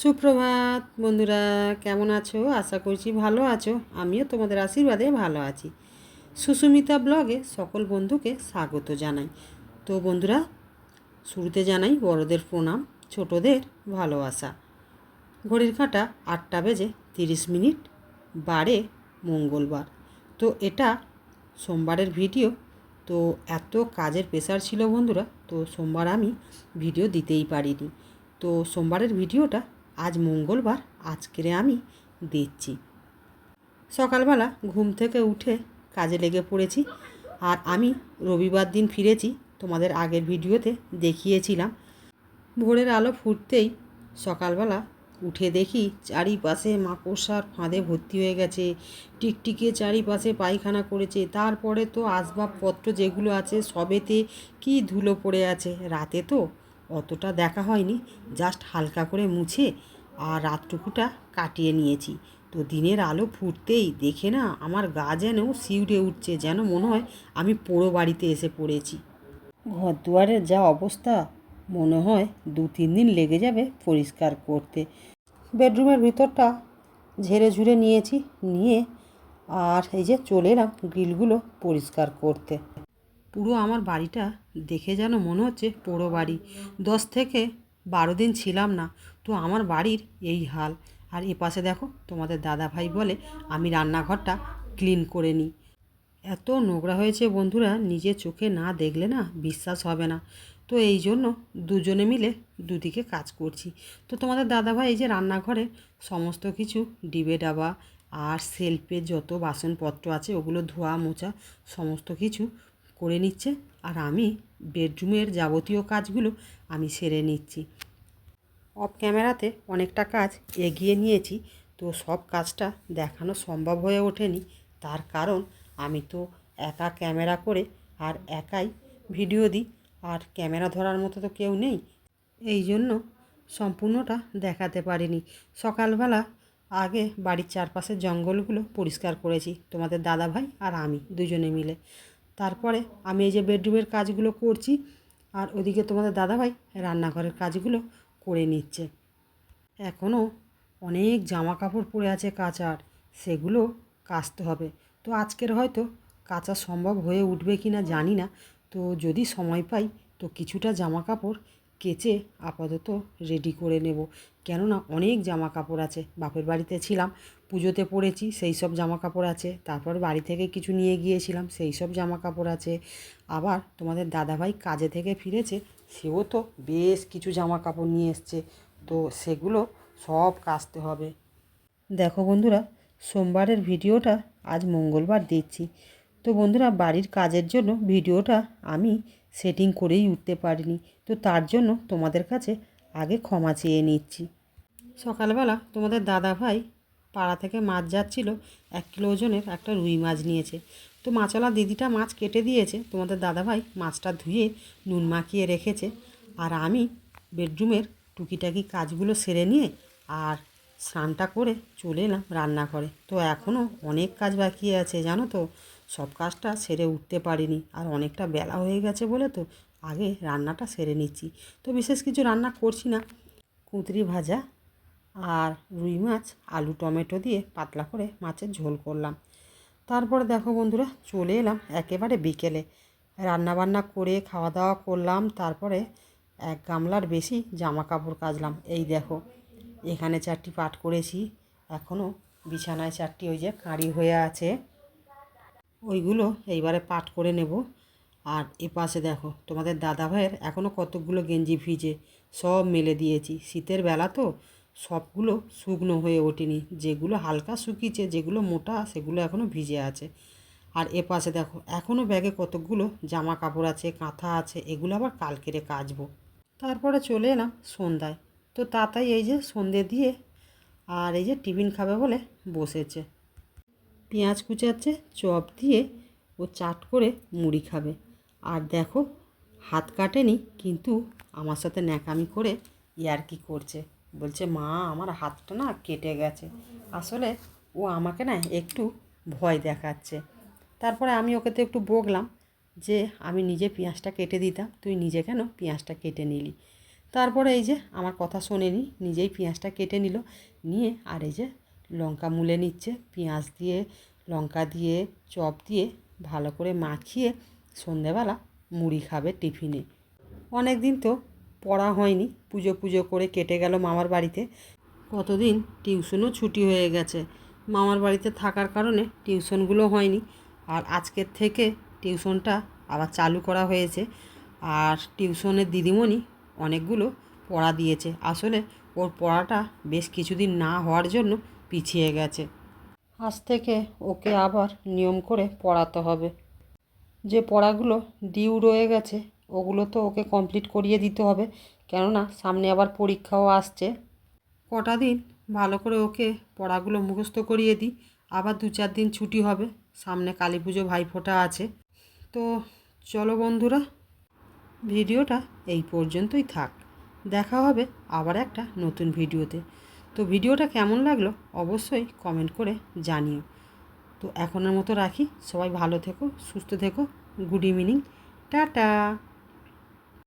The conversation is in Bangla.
সুপ্রভাত বন্ধুরা, কেমন আছো? আশা করছি ভালো আছো। আমিও তোমাদের আশীর্বাদে ভালো আছি। সুস্মিতা ব্লগে সকল বন্ধুকে স্বাগত জানাই। তো বন্ধুরা, শুরুতে জানাই বড়দের প্রণাম, ছোটদের ভালোবাসা। ঘড়ির কাঁটা আটটা বেজে তিরিশ মিনিট, বারে মঙ্গলবার। তো এটা সোমবারের ভিডিও। তো এত কাজের প্রেশার ছিল বন্ধুরা, তো সোমবার আমি ভিডিও দিতেই পারিনি। তো সোমবারের ভিডিওটা আজ মঙ্গলবার, আজকেরে আমি দিচ্ছি সকালবেলা ঘুম থেকে উঠে কাজে লেগে পড়েছি আর আমি রবিবার দিন ফিরেছি তোমাদের আগের ভিডিওতে দেখিয়েছিলাম। ভোরের আলো ফুটতেই সকালবেলা উঠে দেখি চারিপাশে মাকড়সার ফাঁদে ভর্তি হয়ে গেছে টিকটিকে চারিপাশে পায়খানা করেছে, তারপরে তো আসবাবপত্র যেগুলো আছে সবেতে কি ধুলো পড়ে আছে, রাতে তো অতটা দেখা হয়নি। জাস্ট হালকা করে মুছে আর রাতটুকুটা কাটিয়ে নিয়েছি। তো দিনের আলো ফুটতেই দেখে না আমার গা যেন শিউরে উঠছে, যেন মনে হয় আমি পোড়ো বাড়িতে এসে পড়েছি। ঘর দুয়ারের যা অবস্থা, মনে হয় দু তিন দিন লেগে যাবে পরিষ্কার করতে। বেডরুমের ভিতরটা ঝেড়ে ঝুড়ে নিয়েছি, নিয়ে আর এই যে চলে এলাম গ্রিলগুলো পরিষ্কার করতে। পুরো আমার বাড়িটা দেখে যেন মনে হচ্ছে পোড়ো বাড়ি। দশ থেকে বারো দিন ছিলাম না, তো আমার বাড়ির এই হাল। আর এ পাশে দেখো, তোমাদের দাদা ভাই বলে আমি রান্নাঘরটা ক্লিন করে নিই। এত নোংরা হয়েছে বন্ধুরা নিজের চোখে না দেখলে না বিশ্বাস হবে না। তো এই জন্য দুজনে মিলে দুদিকে কাজ করছি। তো তোমাদের দাদাভাই এই যে রান্নাঘরে সমস্ত কিছু, ডিবে ডাবা আর সেলফে যত বাসনপত্র আছে, ওগুলো ধোয়া মোছা, সমস্ত কিছু করে নিচ্ছে আর আমি বেডরুমের যাবতীয় কাজগুলো আমি সেরে নিচ্ছি। অফ ক্যামেরাতে অনেকটা কাজ এগিয়ে নিয়েছি, তো সব কাজটা দেখানো সম্ভব হয়ে ওঠেনি। তার কারণ আমি তো একা ক্যামেরা করে আর একাই ভিডিও দিই, আর ক্যামেরা ধরার মতো তো কেউ নেই। এই জন্য সম্পূর্ণটা দেখাতে পারিনি। সকালবেলা আগে বাড়ির চারপাশের জঙ্গলগুলো পরিষ্কার করেছি, তোমাদের দাদা ভাই আর আমি দুজনে মিলে। তারপরে আমি এই যে বেডরুমের কাজগুলো করছি আর ওদিকে তোমাদের দাদাভাই রান্নাঘরের কাজগুলো করে নিচ্ছে। এখনও অনেক জামা কাপড় পরে আছে কাচার, সেগুলো কাচতে হবে। তো আজকের হয়তো কাচা সম্ভব হয়ে উঠবে কি না জানি না, তো যদি সময় পাই তো কিছুটা জামা কাপড় কেচে আপাতত রেডি করে নেব। কেননা অনেক জামা কাপড় আছে, বাপের বাড়িতে ছিলাম পুজোতে পরেছি সেই সব জামা কাপড় আছে। তারপর বাড়ি থেকে কিছু নিয়ে গিয়েছিলাম, সেই সব জামা কাপড় আছে। আবার তোমাদের দাদাভাই কাজে থেকে ফিরেছে, সেও তো বেশ কিছু জামা কাপড় নিয়ে এসছে। তো সেগুলো সব কাচতে হবে। দেখো বন্ধুরা, সোমবারের ভিডিওটা আজ মঙ্গলবার দিচ্ছি। তো বন্ধুরা, বাড়ির কাজের জন্য ভিডিওটা আমি সেটিং করেই উঠতে পারিনি। তো তার জন্য তোমাদের কাছে আগে ক্ষমা চেয়ে নিচ্ছি। সকালবেলা তোমাদের দাদা ভাই পাড়া থেকে মাছ যাচ্ছিল, এক কিলো ওজনের একটা রুই মাছ নিয়েছে। তো মাছওয়ালা দিদিটা মাছ কেটে দিয়েছে, তোমাদের দাদাভাই মাছটা ধুয়ে নুন মাখিয়ে রেখেছে। আর আমি বেডরুমের টুকিটাকি কাজগুলো সেরে নিয়ে আর স্নানটা করে চলে এলাম রান্নাঘরে। তো এখনও অনেক কাজ বাকি আছে, জানো তো? সব কাজটা সেরে উঠতে পারিনি। আর অনেকটা বেলা হয়ে গেছে বলে তো আগে রান্নাটা সেরে নিচ্ছি। তো বিশেষ কিছু রান্না করছি না। কুঁদরি ভাজা আর রুই মাছ, আলু, টমেটো দিয়ে পাতলা করে মাছের ঝোল করলাম। তারপরে দেখো বন্ধুরা, চলে এলাম একেবারে বিকেলে। রান্নাবান্না করে খাওয়া দাওয়া করলাম, তারপরে এক গামলার বেশি জামা কাপড় কাচলাম। এই দেখো, এখানে চারটি পাট করেছি এখনও বিছানায় চারটি ওই যে কাঁড়ি হয়ে আছে। ওইগুলো এইবারে পাট করে নেব। আর এ পাশে দেখো, তোমাদের দাদা ভাইয়ের এখনও কতকগুলো গেঞ্জি ভিজে সব মেলে দিয়েছি। শীতের বেলা তো সবগুলো শুকনো হয়ে ওঠেনি। যেগুলো হালকা শুকিয়েছে, যেগুলো মোটা, সেগুলো এখনও ভিজে আছে। আর এ পাশে দেখো এখনও ব্যাগে কতকগুলো জামা কাপড় আছে, কাঁথা আছে, এগুলো আবার কালকেরে কাচবো। তারপরে চলে এলাম সন্ধ্যায়। তো তাতাই এই যে সন্ধে দিয়ে আর এই যে টিফিন খাবে বলে বসেছে। পেঁয়াজ কুচাচ্ছে, চপ দিয়ে ও চাট করে মুড়ি খাবে। আর দেখো, হাত কাটেনি, কিন্তু আমার সাথে ন্যাকামি করে ইয়ার্কি করছে। বলছে, মা, আমার হাতটা না কেটে গেছে। আসলে ও আমাকে না একটু ভয় দেখাচ্ছে। তারপরে আমি ওকে তো একটু বকলাম যে, আমি নিজে পেঁয়াজটা কেটে দিতাম, তুই নিজে কেন পেঁয়াজটা কেটে নিলি? তারপরে এই যে আমার কথা শোনেনি, নিজেই পেঁয়াজটা কেটে নিল, নিয়ে আর এই যে লঙ্কা মুলে নিচ্ছে, পেঁয়াজ দিয়ে, লঙ্কা দিয়ে, চপ দিয়ে ভালো করে মাখিয়ে সন্ধেবেলা মুড়ি খাবে টিফিনে। অনেক দিন তো পড়া হয়নি। পুজো পুজো করে কেটে গেল মামার বাড়িতে। কতদিন? টিউশনও ছুটি হয়ে গেছে। মামার বাড়িতে থাকার কারণে টিউশনগুলো হয়নি। আর আজকের থেকে টিউশনটা আবার চালু করা হয়েছে। আর টিউশনের দিদিমণি অনেকগুলো পড়া দিয়েছে। আসলে ওর পড়াটা বেশ কিছুদিন না হওয়ার জন্য পিছিয়ে গেছে। আজ থেকে ওকে আবার নিয়ম করে পড়াতে হবে। যে পড়াগুলো ডিউ রয়ে গেছে ওগুলো তো ওকে কমপ্লিট করিয়ে দিতে হবে। কেননা সামনে আবার পরীক্ষাও আসছে। কটা দিন? ভালো করে ওকে পড়াগুলো মুখস্থ করিয়ে দিই। আবার দু চার দিন ছুটি হবে। সামনে কালী পুজো ভাইফোঁটা আছে। তো চলো বন্ধুরা, ভিডিওটা এই পর্যন্তই থাক। দেখা হবে আবার একটা নতুন ভিডিওতে। তো ভিডিওটা কেমন লাগল অবশ্যই কমেন্ট করে জানিও। তো এখনের মতো রাখি। সবাই ভালো থেকো, সুস্থ থেকো। Good evening tata!